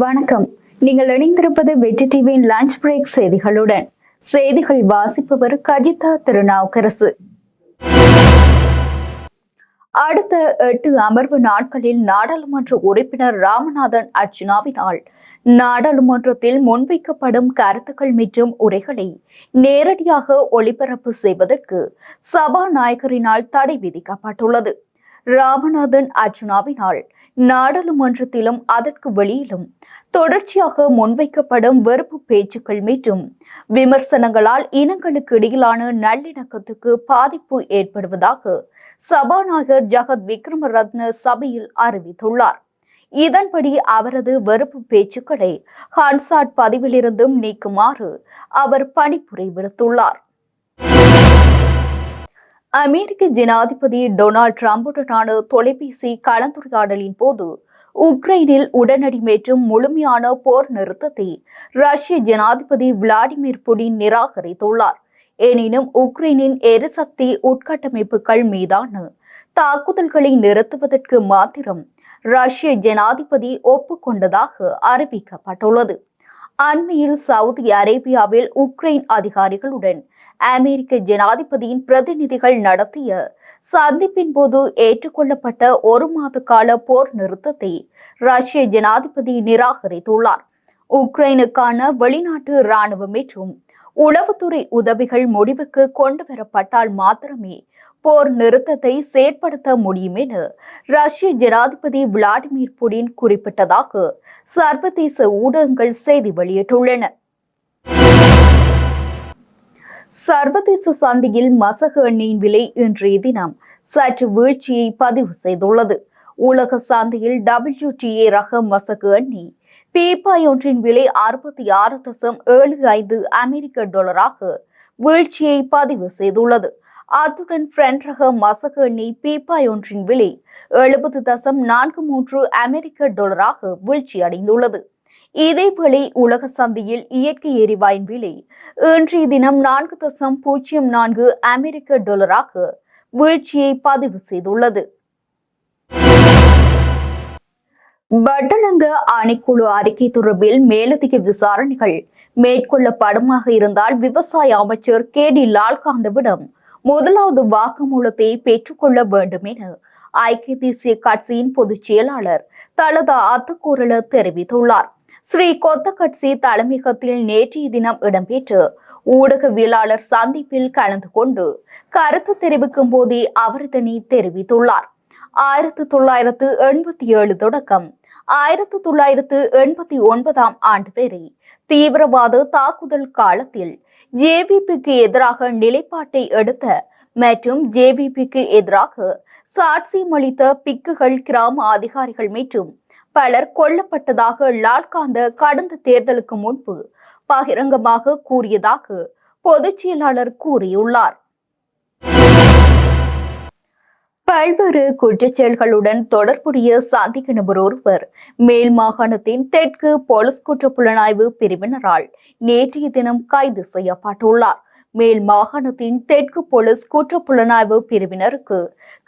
வணக்கம். நீங்கள் இணைந்திருப்பது வெற்றி டிவியின் லஞ்ச் பிரேக் செய்திகளுடன். செய்திகள் வாசிப்பவர் கஜிதா திருநாவுக்கரசு. அடுத்த எட்டு அமர்வு நாட்களில் நாடாளுமன்ற உறுப்பினர் ராமநாதன் அர்ஜுனாவினால் நாடாளுமன்றத்தில் முன்வைக்கப்படும் கருத்துக்கள் மற்றும் உரைகளை நேரடியாக ஒளிபரப்பு செய்வதற்கு சபாநாயகரினால் தடை விதிக்கப்பட்டுள்ளது. ராமநாதன் அர்ஜுனாவினால் நாடாளுமன்றத்திலும் அதற்கு வெளியிலும் தொடர்ச்சியாக முன்வைக்கப்படும் வெறுப்பு பேச்சுக்கள் மீட்டும். விமர்சனங்களால் இனங்களுக்கு இடையிலான நல்லிணக்கத்துக்கு பாதிப்பு ஏற்படுவதாக சபாநாயகர் ஜகத் விக்ரமரத்ன சபையில் அறிவித்துள்ளார். இதன்படி அவரது வெறுப்பு பேச்சுக்களை ஹான்சாட் பதிவிலிருந்தும் நீக்குமாறு அவர் பணிப்புரை விடுத்துள்ளார். அமெரிக்க ஜனாதிபதி டொனால்ட் டிரம்புடனான தொலைபேசி கலந்துரையாடலின் போது உக்ரைனில் உடனடி மற்றும் முழுமையான போர் நிறுத்தத்தை ரஷ்ய ஜனாதிபதி விளாடிமிர் புடின் நிராகரித்துள்ளார். எனினும் உக்ரைனின் எரிசக்தி உட்கட்டமைப்புகள் மீதான தாக்குதல்களை நிறுத்துவதற்கு மாத்திரம் ரஷ்ய ஜனாதிபதி ஒப்புக்கொண்டதாக அறிவிக்கப்பட்டுள்ளது. அண்மையில் சவுதி அரேபியாவில் உக்ரைன் அதிகாரிகளுடன் அமெரிக்க ஜனாதிபதியின் பிரதிநிதிகள் நடத்திய சந்திப்பின் போது ஏற்றுக்கொள்ளப்பட்ட ஒரு மாத கால போர் நிறுத்தத்தை ரஷ்ய ஜனாதிபதி நிராகரித்துள்ளார். உக்ரைனுக்கான வெளிநாட்டு இராணுவம் மற்றும் உளவுத்துறை உதவிகள் முடிவுக்கு கொண்டு வரப்பட்டால் மாத்திரமே போர் நிறுத்தத்தை செயற்படுத்த முடியும் என ரஷ்ய ஜனாதிபதி விளாடிமிர் புடின் குறிப்பிட்டதாக சர்வதேச ஊடகங்கள் செய்தி வெளியிட்டுள்ளன. சர்வதேச சந்தையில் மசகு எண்ணெயின் விலை இன்றைய தினம் சற்று வீழ்ச்சியை பதிவு செய்துள்ளது. உலக சந்தையில் டபிள்யூடிஏ ரக மசகு எண்ணெய் பீப்பாய் ஒன்றின் விலை அறுபத்தி ஆறு தசம் ஏழு ஐந்து அமெரிக்க டாலராக வீழ்ச்சியை பதிவு செய்துள்ளது. அத்துடன் பிரெண்ட் ரக மசகு எண்ணெய் பீப்பாய் ஒன்றின் விலை எழுபது தசம் நான்கு மூன்று அமெரிக்க டாலராக வீழ்ச்சி அடைந்துள்ளது இதேவேளை உலக சந்தையில் இயற்கை எரிவாயின் விலை இன்றைய தினம் நான்கு தசம் பூஜ்ஜியம் நான்கு அமெரிக்க டாலராக வீழ்ச்சியை பதிவு செய்துள்ளது. பட்டணந்த ஆணைக்குழு அறிக்கை தொடர்பில் மேலதிக விசாரணைகள் மேற்கொள்ளப்படுமாக இருந்தால் விவசாய அமைச்சர் கே டி லால்காந்தவிடம் முதலாவது வாக்குமூலத்தை பெற்றுக்கொள்ள வேண்டும் என ஐக்கிய தேசிய கட்சியின் பொதுச் செயலாளர் தலதா அத்துக்கூறல தெரிவித்துள்ளார். ஸ்ரீ கொத்த கட்சி தலைமையகத்தில் நேற்றைய தினம் இடம்பெற்று ஊடகவியலாளர் சந்திப்பில் கலந்து கொண்டு கருத்து தெரிவிக்கும் போதே அவர் இதனை தெரிவித்துள்ளார். ஆயிரத்தி தொள்ளாயிரத்து எண்பத்தி ஏழு தொடக்கம் ஆயிரத்தி தொள்ளாயிரத்து எண்பத்தி ஒன்பதாம் ஆண்டு வரை தீவிரவாத தாக்குதல் காலத்தில் ஜேவிபிக்கு எதிராக நிலைப்பாட்டை எடுத்த மற்றும் ஜேவிபிக்கு எதிராக சாட்சியமளித்த பிக்குகள் கிராம அதிகாரிகள் மற்றும் பலர் கொல்லப்பட்டதாக லால்காந்த கடந்த தேர்தலுக்கு முன்பு பகிரங்கமாக கூறியதாக பொதுச் செயலாளர் கூறியுள்ளார். பல்வேறு குற்றச்செயல்களுடன் தொடர்புடைய சந்தேக நபர் ஒருவர் மேல் மாகாணத்தின் தெற்கு போலீஸ் குற்ற புலனாய்வு பிரிவினரால் நேற்றைய தினம் கைது செய்யப்பட்டுள்ளார். மேல் மாகாணத்தின் தெற்கு போலீஸ் குற்ற புலனாய்வு பிரிவினருக்கு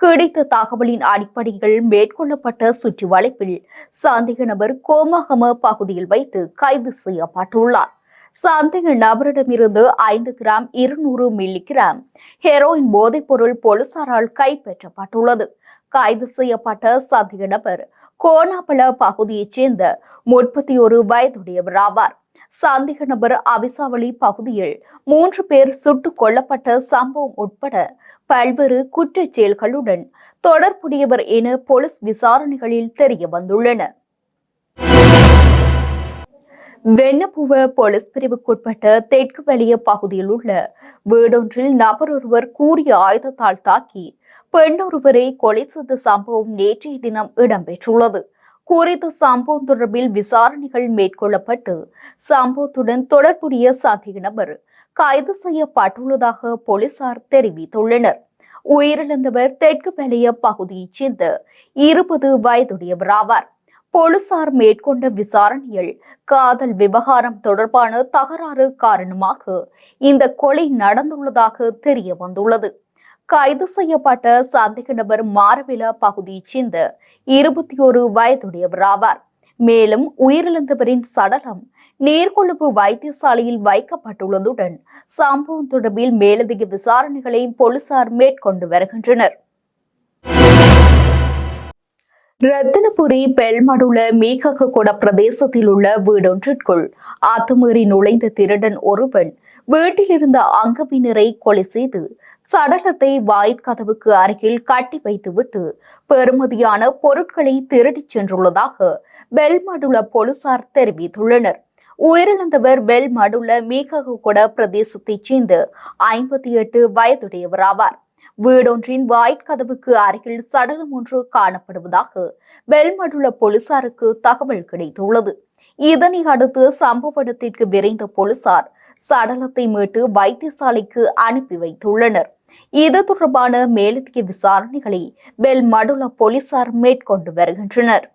கிடைத்த தகவலின் அடிப்படையில் மேற்கொள்ளப்பட்ட சுற்றி வளைப்பில் சந்தேக நபர் கோமகம பகுதியில் வைத்து கைது செய்யப்பட்டுள்ளார். சந்தேக நபரிடமிருந்து ஐந்து கிராம் இருநூறு மில்லி கிராம் ஹெரோயின் போதைப்பொருள் போலீசாரால் கைப்பற்றப்பட்டுள்ளது. கைது செய்யப்பட்ட சந்தேக நபர் கோணாபல பகுதியைச் சேர்ந்த முப்பத்தி ஒரு வயதுடையவர் ஆவார். சந்தேக நபர் அவிசாவளி பகுதியில் மூன்று பேர் சுட்டுக் கொல்லப்பட்ட சம்பவம் உட்பட பல்வேறு குற்றச் செயல்களுடன் தொடர்புடையவர் என போலீஸ் விசாரணைகளில் தெரிய வந்துள்ளன. வெண்ணப்புவ போலீஸ் பிரிவுக்குட்பட்ட தெற்கு வெளிய பகுதியில் உள்ள வீடொன்றில் நபர் ஒருவர் கூறிய ஆயுதத்தால் தாக்கி பெண்ணொருவரை கொலை செய்த சம்பவம் நேற்றைய தினம் இடம்பெற்றுள்ளது. குறித்த சம்பவம் தொடர்பில் விசாரணைகள் மேற்கொள்ளப்பட்டு சம்பவத்துடன் தொடர்புடைய சந்தேக நபர் கைது செய்யப்பட்டுள்ளதாக போலீசார் தெரிவித்துள்ளனர். உயிரிழந்தவர் தெற்கு வெளிய பகுதியைச் சேர்ந்த இருபது வயதுடையவர் ஆவார். போலீசார் மேற்கொண்ட விசாரணையில் காதல் விவகாரம் தொடர்பான தகராறு காரணமாக இந்த கொலை நடந்துள்ளதாக தெரிய வந்துள்ளது. கைது செய்யப்பட்ட சந்தேக நபர் மாரவில பகுதியைச் சேர்ந்த இருபத்தி ஒரு வயதுடையவர் ஆவார். மேலும் உயிரிழந்தவரின் சடலம் நீர்கொழும்பு வைத்தியசாலையில் வைக்கப்பட்டுள்ளதுடன் சம்பவம் தொடர்பில் மேலதிக விசாரணைகளை போலீசார் மேற்கொண்டு வருகின்றனர். ரத்தினபுரி பெல்மடுல மீககொட பிரதேசத்தில் உள்ள வீடொன்றிற்குள் அத்துமீறி நுழைந்த திருடன் ஒருவன் வீட்டில் இருந்த அங்கவினரை கொலை செய்து சடலத்தை வாயிற்கதவுக்கு அருகில் கட்டி வைத்துவிட்டு பெறுமதியான பொருட்களை திருடிச் சென்றுள்ளதாக பெல்மடுல போலீசார் தெரிவித்துள்ளனர். உயிரிழந்தவர் பெல்மடுல மீககொட பிரதேசத்தைச் சேர்ந்த ஐம்பத்தி எட்டு வயதுடையவர் ஆவார் வீடொன்றின் வாயிற்கதவுக்கு அருகில் சடலம் ஒன்று காணப்படுவதாக பெல்மடுல போலீசாருக்கு தகவல் கிடைத்துள்ளது. இதனை அடுத்து சம்பவ இடத்திற்கு விரைந்த போலீசார் சடலத்தை மீட்டு வைத்தியசாலைக்கு அனுப்பி வைத்துள்ளனர். இது தொடர்பான மேலதிக விசாரணைகளை பெல்மடுல போலீசார் மேற்கொண்டு வருகின்றனர்.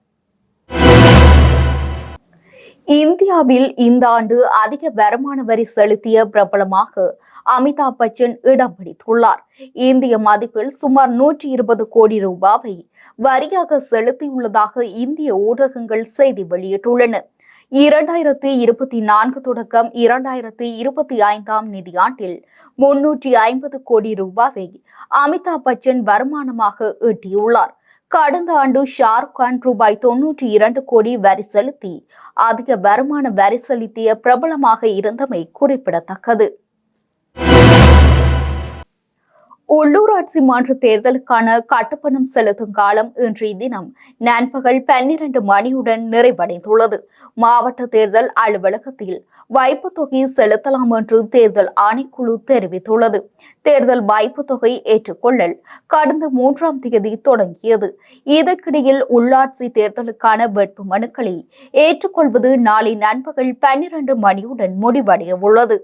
இந்தியாவில் இந்த ஆண்டு அதிக வருமான வரி செலுத்திய பிரபலமாக அமிதாப் பச்சன் இடம் பிடித்துள்ளார். இந்திய மதிப்பில் சுமார் நூற்றி இருபது கோடி ரூபாவை வரியாக செலுத்தியுள்ளதாக இந்திய ஊடகங்கள் செய்தி வெளியிட்டுள்ளன. இரண்டாயிரத்தி இருபத்தி நான்கு தொடக்கம் இரண்டாயிரத்தி இருபத்தி ஐந்தாம் நிதியாண்டில் முன்னூற்றி ஐம்பது கோடி ரூபாவை அமிதாப் பச்சன் வருமானமாக ஈட்டியுள்ளார். கடந்த ஆண்டு ஷாருக் கான் ரூபாய் தொன்னூற்றி இரண்டு கோடி வரி செலுத்தி அதிக வருமான வரி செலுத்திய பிரபலமாக இருந்தமை குறிப்பிடத்தக்கது. உள்ளூராட்சி மாற்று தேர்தலுக்கான கட்டுப்பணம் செலுத்தும் காலம் இன்றைய தினம் நண்பகல் பன்னிரண்டு மணியுடன் நிறைவடைந்துள்ளது. மாவட்ட தேர்தல் அலுவலகத்தில் வைப்பு தொகை செலுத்தலாம் என்று தேர்தல் ஆணைக்குழு தெரிவித்துள்ளது. தேர்தல் வைப்பு தொகை ஏற்றுக்கொள்ளல் கடந்த மூன்றாம் தேதி தொடங்கியது. இதற்கிடையில் உள்ளாட்சி தேர்தலுக்கான வேட்பு மனுக்களை ஏற்றுக்கொள்வது நாளை நண்பகல் பன்னிரண்டு மணியுடன் முடிவடைய உள்ளது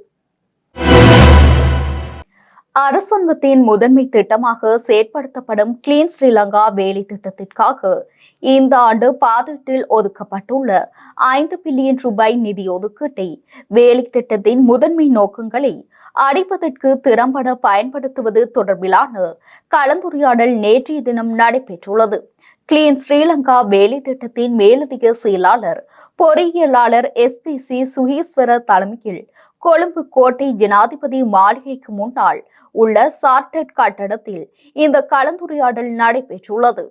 அரசாங்கத்தின் முதன்மை திட்டமாக செயற்படுத்தப்படும் கிளீன் ஸ்ரீலங்கா வேலை திட்டத்திற்காக இந்த ஆண்டு பாதீட்டில் ஒதுக்கப்பட்டுள்ள ஐந்து பில்லியன் ரூபாய் நிதி ஒதுக்கீட்டை வேலை திட்டத்தின் முதன்மை நோக்கங்களை அடைப்பதற்கு திறம்பட பயன்படுத்துவது தொடர்பிலான கலந்துரையாடல் நேற்றைய தினம் நடைபெற்றுள்ளது. கிளீன் ஸ்ரீலங்கா வேலை திட்டத்தின் மேலதிக செயலாளர் பொறியியலாளர் எஸ்பிசி சுகீஸ்வரர் தலைமையில் கொழும்பு கோட்டை ஜனாதிபதி மாளிகைக்கு முன்னால் உள்ள சார்டட் கட்டடத்தில் இந்த கலந்துரையாடல் நடைபெற்றுள்ளது.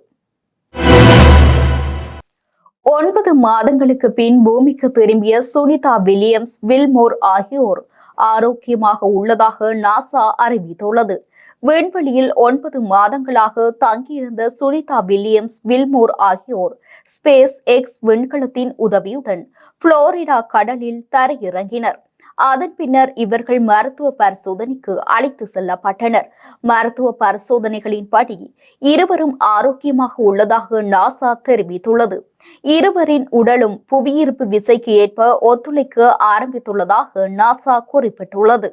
ஒன்பது மாதங்களுக்கு பின் பூமிக்கு திரும்பிய சுனிதா வில்லியம்ஸ் வில்மோர் ஆகியோர் ஆரோக்கியமாக உள்ளதாக நாசா அறிவித்துள்ளது. விண்வெளியில் ஒன்பது மாதங்களாக தங்கியிருந்த சுனிதா வில்லியம்ஸ் வில்மோர் ஆகியோர் ஸ்பேஸ் எக்ஸ் விண்கலத்தின் உதவியுடன் புளோரிடா கடலில் தரையிறங்கினர். அதன் பின்னர் இவர்கள் மருத்துவ பரிசோதனைக்கு அழைத்து செல்லப்பட்டனர். மருத்துவ பரிசோதனைகளின்படி இருவரும் ஆரோக்கியமாக உள்ளதாக நாசா தெரிவித்துள்ளது. இருவரின் உடலும் புவியீர்ப்பு விசைக்கு ஏற்ப ஒத்துழைக்க ஆரம்பித்துள்ளதாக நாசா குறிப்பிட்டுள்ளது.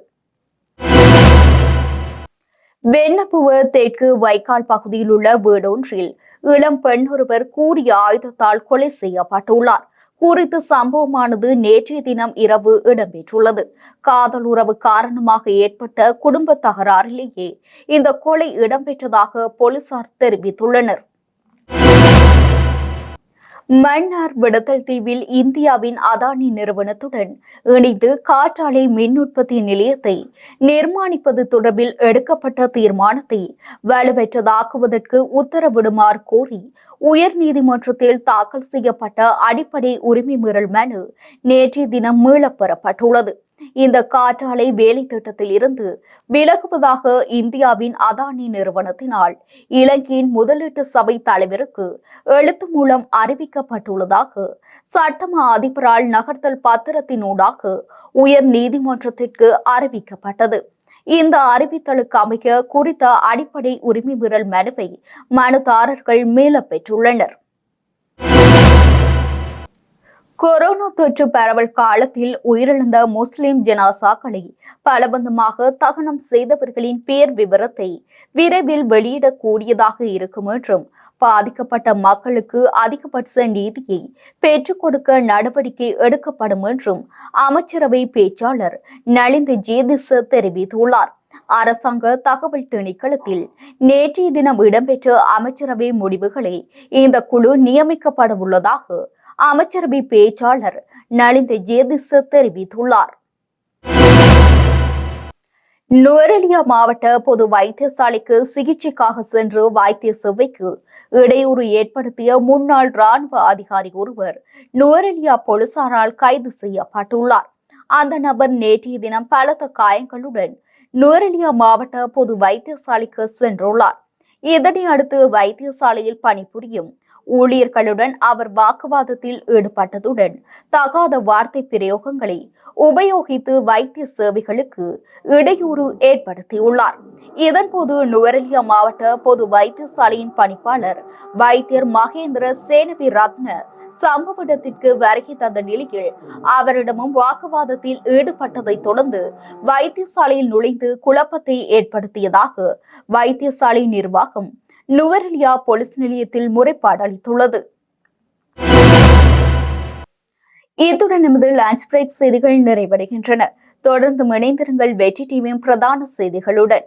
வெண்ணப்புவ தெற்கு வைக்கால் பகுதியில் உள்ள வீடொன்றில் இளம் பெண் ஒருவர் கூறிய ஆயுதத்தால் கொலை செய்யப்பட்டுள்ளார். குறித்த சம்பவமானது நேற்றைய தினம் இரவு இடம்பெற்றுள்ளது. காதல் உறவு காரணமாக ஏற்பட்ட குடும்ப தகராறிலேயே இந்த கொலை இடம்பெற்றதாக போலீசார் தெரிவித்துள்ளனர். மன்னார் விடுதல் தீவில் இந்தியாவின் அதானி நிறுவனத்துடன் இணைந்து காற்றாலை மின் உற்பத்தி நிலையத்தை நிர்மாணிப்பது தொடர்பில் எடுக்கப்பட்ட தீர்மானத்தை வலுவற்றதாக்குவதற்கு உத்தரவிடுமாறு கோரி உயர் நீதிமன்றத்தில் தாக்கல் செய்யப்பட்ட அடிப்படை உரிமை மீறல் மனு நேற்றைய தினம் மீளப்பெறப்பட்டுள்ளது இந்த காற்றாலை வேலை திட்டத்தில் இருந்து விலகுவதாக இந்தியாவின் அதானி நிறுவனத்தினால் இலங்கையின் முதலீட்டு சபை தலைவருக்கு எழுத்து மூலம் அறிவிக்கப்பட்டுள்ளதாக சட்டம அதிபரால் நகர்த்தல் பத்திரத்தினூடாக உயர் நீதிமன்றத்திற்கு அறிவிக்கப்பட்டது. இந்த அறிவித்தலுக்கு அமைக்க குறித்த அடிப்படை உரிமை மீறல் மனுவை மனுதாரர்கள் மீளப் பெற்றுள்ளனர். கொரோனா தொற்று பரவல் காலத்தில் உயிரிழந்த முஸ்லிம் ஜனாசாக்களை பலபந்தமாக தகனம் செய்தவர்களின் பேர் விவரத்தை விரைவில் வெளியிடக்கூடியதாக இருக்கும் என்றும் பாதிக்கப்பட்ட மக்களுக்கு அதிகபட்ச நீதியை பெற்றுக் கொடுக்க நடவடிக்கை எடுக்கப்படும் என்றும் அமைச்சரவை பேச்சாளர் நலிந்த ஜேதிச தெரிவித்துள்ளார். அரசாங்க தகவல் திணைக்களத்தில் நேற்றைய தினம் இடம்பெற்ற அமைச்சரவை முடிவுகளை இந்த குழு நியமிக்கப்பட உள்ளதாக அமைச்சரவை பேச்சாளர் நலிந்த ஜேதிச தெரிவித்துள்ளார். நுவரெலியா மாவட்ட பொது வைத்தியசாலைக்கு சிகிச்சைக்காக சென்று வைத்திய சேவைக்கு இடையூறு ஏற்படுத்திய முன்னாள் ராணுவ அதிகாரி ஒருவர் நுவரெலியா போலீசாரால் கைது செய்யப்பட்டுள்ளார். அந்த நபர் நேற்றைய தினம் பலத்த காயங்களுடன் நுவரெலியா மாவட்ட பொது வைத்தியசாலைக்கு சென்றுள்ளார். இதனை அடுத்து வைத்தியசாலையில் பணிபுரியும் ஊழியர்களுடன் அவர் வாக்குவாதத்தில் ஈடுபட்டதுடன் தகாத வார்த்தை பிரயோகங்களை உபயோகித்து வைத்திய சேவைகளுக்கு இடையூறு ஏற்படுத்தியுள்ளார். இதன்போது நுவரெலியா மாவட்ட பொது வைத்தியசாலையின் பணிப்பாளர் வைத்தியர் மகேந்திர சேனவி ரத்ன சம்பவ இடத்திற்கு வருகை தந்த நிலையில் அவரிடமும் வாக்குவாதத்தில் ஈடுபட்டதை தொடர்ந்து வைத்தியசாலையில் நுழைந்து குழப்பத்தை ஏற்படுத்தியதாக வைத்தியசாலை நிர்வாகம் நுவரெலியா போலீஸ் நிலையத்தில் முறைப்பாடு அளித்துள்ளது. இத்துடன் நமது லஞ்ச் பிரேக் செய்திகள் நிறைவடைகின்றன. தொடர்ந்து இணைந்திருங்கள் வெற்றி டிவியின் பிரதான செய்திகளுடன்.